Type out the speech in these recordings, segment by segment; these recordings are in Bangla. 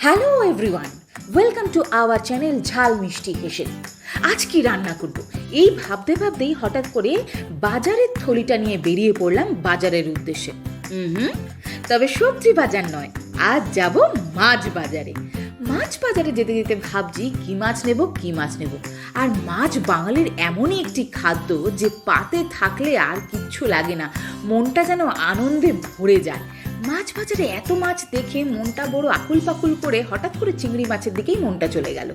Hello everyone welcome to our channel Jhal Mishti হেসে আজ কি রান্না করব। এই ভাবতে ভাবতেই হঠাৎ করে বাজারের থলিটা নিয়ে বেরিয়ে পড়লাম বাজারের উদ্দেশ্যে। হুম। তবে সবজি বাজার নয়, আজ যাব মাছ বাজারে। মাছ বাজারে যেতে যেতে ভাবছি, কি মাছ নেব, কি মাছ নেব? আর মাছ বাঙালির এমনই একটি খাদ্য যে পাতে থাকলে আর কিচ্ছু লাগে না। মনটা যেন আনন্দে ভরে যায়। মাছ বাজারে এত মাছ দেখে মনটা বড় আকুল পাকুল করে হঠাৎ করে চিংড়ি মাছের দিকেই মনটা চলে গেল।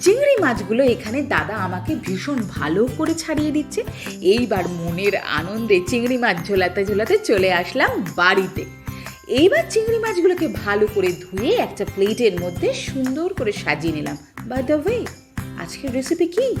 চিংড়ি মাছগুলো এখানে দাদা আমাকে ভীষণ ভালো করে ছাড়িয়ে দিচ্ছে। এইবার মনের আনন্দে চিংড়ি মাছ ঝোলাতে ঝোলাতে চলে আসলাম বাড়িতে। এইবার চিংড়ি মাছগুলোকে ভালো করে ধুয়ে একটা প্লেটের মধ্যে সুন্দর করে সাজিয়ে নিলাম। বাই দ্য ওয়ে আজকের রেসিপি কি?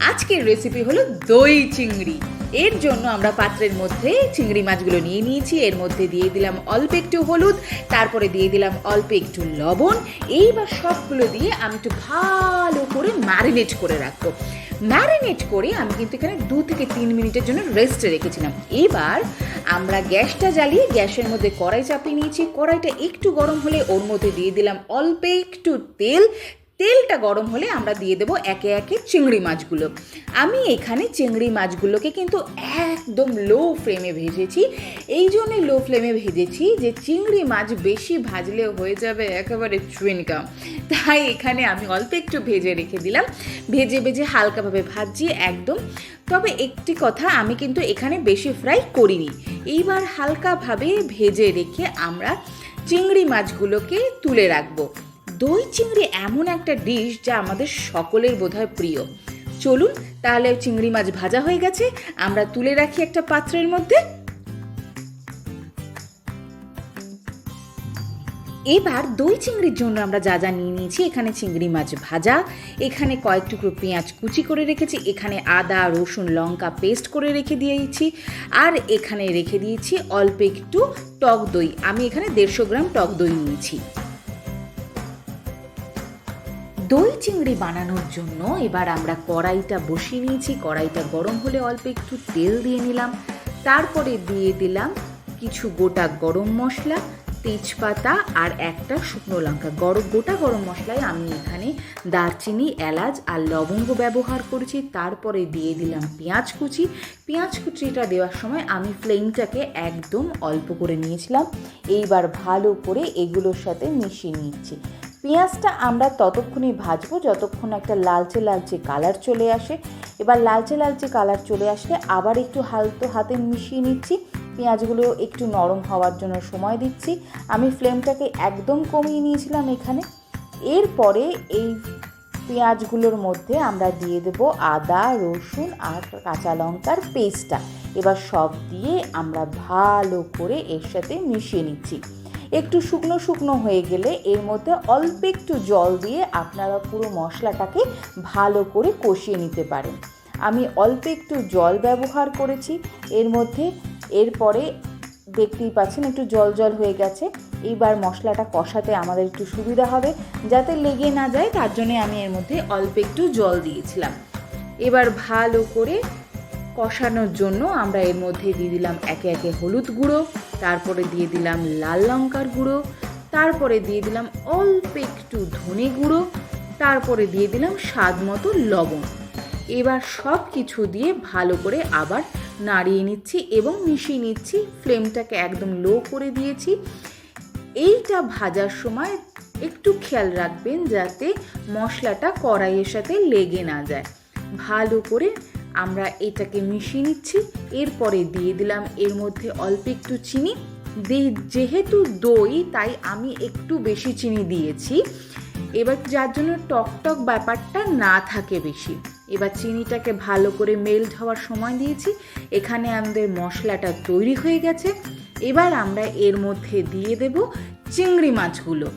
আজকের রেসিপি হলো দই চিংড়ি। এর জন্য আমরা পাত্রের মধ্যে চিংড়ি মাছগুলো নিয়ে নিয়েছি। এর মধ্যে দিয়ে দিলাম অল্প একটু হলুদ, তারপরে দিয়ে দিলাম অল্প একটু লবণ। এইবার সবগুলো দিয়ে আমি একটু ভালো করে ম্যারিনেট করে রাখব। ম্যারিনেট করে আমি কিন্তু এখানে দু থেকে তিন মিনিটের জন্য রেস্টে রেখেছিলাম। এবার আমরা গ্যাসটা জ্বালিয়ে গ্যাসের মধ্যে কড়াই চাপিয়ে নিয়েছি। কড়াইটা একটু গরম হলে ওর মধ্যে দিয়ে দিলাম অল্প একটু তেল। তেলটা গরম হলে আমরা দিয়ে দেবো একে একে চিংড়ি মাছগুলো। আমি এখানে চিংড়ি মাছগুলোকে কিন্তু একদম লো ফ্লেমে ভেজেছি। এই জন্যই লো ফ্লেমে ভেজেছি যে চিংড়ি মাছ বেশি ভাজলে হয়ে যাবে একেবারে চুইনকাম তাই এখানে আমি অল্প একটু ভেজে রেখে দিলাম। ভেজে ভেজে হালকাভাবে ভাজছি একদম। তবে একটি কথা, আমি কিন্তু এখানে বেশি ফ্রাই করিনি। এইবার হালকাভাবে ভেজে রেখে আমরা চিংড়ি মাছগুলোকে তুলে রাখব। দই চিংড়ি এমন একটা ডিশ যা আমাদের সকলের বোধহয় প্রিয়। চলুন, তাহলে চিংড়ি মাছ ভাজা হয়ে গেছে। আমরা তুলে রাখি একটা পাত্রের মধ্যে। এবার দই চিংড়ির জন্য আমরা যা যা নিয়ে নিয়েছি, এখানে চিংড়ি মাছ ভাজা, এখানে কয়েক টুকরো পেঁয়াজ কুচি করে রেখেছি, এখানে আদা, রসুন, লঙ্কা পেস্ট করে রেখে দিয়েছি, আর এখানে রেখে দিয়েছি অল্প একটু টক দই। আমি এখানে দেড়শো গ্রাম টক দই নিয়েছি। দই চিংড়ি বানানোর জন্য এবার আমরা কড়াইটা বসিয়ে নিয়েছি। কড়াইটা গরম হলে অল্প একটু তেল দিয়ে নিলাম। তারপরে দিয়ে দিলাম কিছু গোটা গরম মশলা, তেজপাতা আর একটা শুকনো লঙ্কা। গরম গোটা গরম মশলায় আমি এখানে দারচিনি, এলাচ আর লবঙ্গ ব্যবহার করেছি। তারপরে দিয়ে দিলাম পেঁয়াজ কুচি। পেঁয়াজ কুচিটা দেওয়ার সময় আমি ফ্লেমটাকে একদম অল্প করে নিয়েছিলাম। এইবার ভালো করে এগুলোর সাথে মিশিয়ে নিচ্ছি। পেঁয়াজটা আমরা ততক্ষণই ভাজবো, যতক্ষণ একটা লালচে লালচে কালার চলে আসে। এবার লালচে লালচে কালার চলে আসলে আবার একটু হালতো হাতে মিশিয়ে নিচ্ছি। পেঁয়াজগুলো একটু নরম হওয়ার জন্য সময় দিচ্ছি। আমি ফ্লেমটাকে একদম কমিয়ে নিয়েছিলাম এখানে। এরপরে এই পেঁয়াজগুলোর মধ্যে আমরা দিয়ে দেব আদা, রসুন আর কাঁচা লঙ্কার পেস্টটা এবার সব দিয়ে আমরা ভালো করে এর সাথে মিশিয়ে নিচ্ছি। একটু শুকনো শুকনো হয়ে গেলে এর মধ্যে অল্প একটু জল দিয়ে আপনারা পুরো মশলাটাকে ভালো করে কষিয়ে নিতে পারেন। আমি অল্প একটু জল ব্যবহার করেছি। এর মধ্যে এরপরে দেখতেই পাচ্ছেন একটু জল জল হয়ে গেছে। এইবার মশলাটা কষাতে আমাদের একটু সুবিধা হবে। যাতে লেগে না যায়, তার জন্য আমি এর মধ্যে অল্প একটু জল দিয়েছিলাম। এবার ভালো করে কষানোর জন্য আমরা এর মধ্যে দিয়ে দিলাম একে একে হলুদ গুঁড়ো, তারপরে দিয়ে দিলাম লাল লঙ্কার গুঁড়ো, তারপরে দিয়ে দিলাম অল্প একটু ধনে গুঁড়ো, তারপরে দিয়ে দিলাম স্বাদ মতো লবণ। এবার সব কিছু দিয়ে ভালো করে আবার নাড়িয়ে নিচ্ছি এবং মিশিয়ে নিচ্ছি, ফ্লেমটাকে একদম লো করে দিয়েছি। এইটা ভাজার সময় একটু খেয়াল রাখবেন যাতে মশলাটা কড়াইয়ের সাথে লেগে না যায়। ভালো করে আমরা এটাকে মিশিয়ে নিচ্ছি, এরপরে দিয়ে দিলাম এর মধ্যে অল্প একটু চিনি। যেহেতু দই, তাই আমি একটু বেশি চিনি দিয়েছি। এবার যার জন্য টক টক ব্যাপারটা না থাকে বেশি, এবার চিনিটাকে ভালো করে মেল্ট হওয়ার সময় দিয়েছি। এখানে আমাদের মশলাটা তৈরি হয়ে গেছে। এবার আমরা এর মধ্যে দিয়ে দেব চিংড়ি মাছগুলো।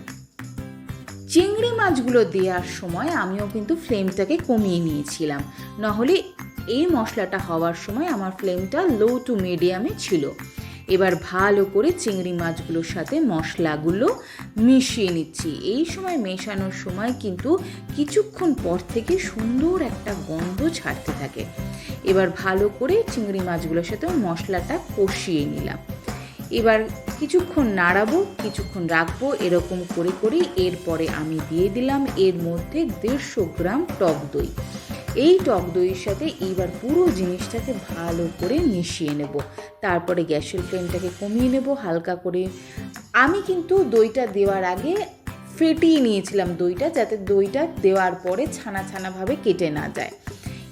চিংড়ি মাছগুলো দেওয়ার সময় আমিও কিন্তু ফ্লেমটাকে কমিয়ে নিয়েছিলাম। নাহলে এই মশলাটা হওয়ার সময় আমার ফ্লেমটা লো টু মিডিয়ামে ছিল। এবার ভালো করে চিংড়ি মাছগুলোর সাথে মশলাগুলো মিশিয়ে নিচ্ছি। এই সময় মেশানোর সময় কিন্তু কিছুক্ষণ পর থেকে সুন্দর একটা গন্ধ ছাড়তে থাকে। এবার ভালো করে চিংড়ি মাছগুলোর সাথে মশলাটা কষিয়ে নিলাম। এবার কিছুক্ষণ নাড়াবো, কিছুক্ষণ রাখব, এরকম করে করে এরপরে আমি দিয়ে দিলাম এর মধ্যে দেড়শো গ্রাম টক দই। এই টক দইয়ের সাথে এইবার পুরো জিনিসটাকে ভালো করে মিশিয়ে নেব। তারপরে গ্যাসের ফ্লেমটাকে কমিয়ে নেব হালকা করে। আমি কিন্তু দইটা দেওয়ার আগে ফেটিয়ে নিয়েছিলাম দইটা যাতে দইটা দেওয়ার পরে ছানা ছানাভাবে কেটে না যায়।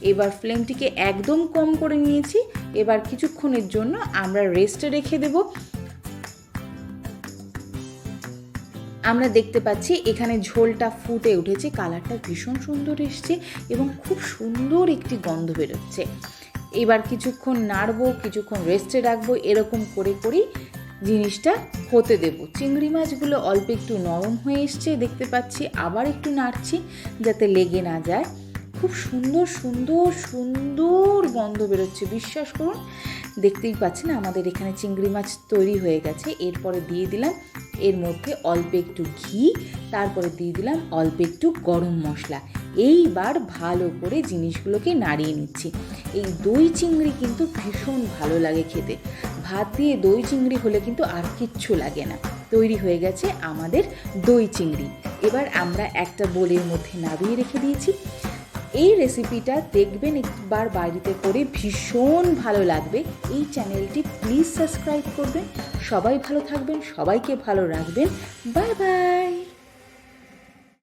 এবার ফ্লেমটিকে একদম কম করে নিয়েছি। এবার কিছুক্ষণের জন্য আমরা রেস্টে রেখে দেব। আমরা দেখতে পাচ্ছি এখানে ঝোলটা ফুটে উঠেছে, কালারটা ভীষণ সুন্দর এসছে এবং খুব সুন্দর একটি গন্ধ বেরোচ্ছে। এবার কিছুক্ষণ নাড়বো, কিছুক্ষণ রেস্টে রাখব, এরকম করে করেই জিনিসটা হতে দেব। চিংড়ি মাছগুলো অল্প একটু নরম হয়ে এসছে, দেখতে পাচ্ছি আবার একটু নাড়ছি যাতে লেগে না যায়। খুব সুন্দর সুন্দর সুন্দর গন্ধ বেরোচ্ছে। বিশ্বাস করুন, দেখতেই পাচ্ছেন আমাদের এখানে চিংড়ি মাছ তৈরি হয়ে গেছে। এরপরে দিয়ে দিলাম, এর মধ্যে অল্প একটু ঘি, তারপরে দিয়ে দিলাম অল্প একটু গরম মশলা। এইবার ভালো করে জিনিসগুলোকে নাড়িয়ে নিচ্ছি। এই দই চিংড়ি কিন্তু ভীষণ ভালো লাগে খেতে। ভাত দিয়ে দই চিংড়ি হলে কিন্তু আর কিচ্ছু লাগে না। তৈরি হয়ে গেছে আমাদের দই চিংড়ি। এবার আমরা একটা বোলের মধ্যে নামিয়ে রেখে দিয়েছি। এই রেসিপিটা দেখবেন একবার বাড়িতে করে ভীষণ ভালো লাগবে। এই চ্যানেলটি প্লিজ সাবস্ক্রাইব করবেন। সবাই ভালো থাকবেন, সবাইকে ভালো রাখবেন। Bye bye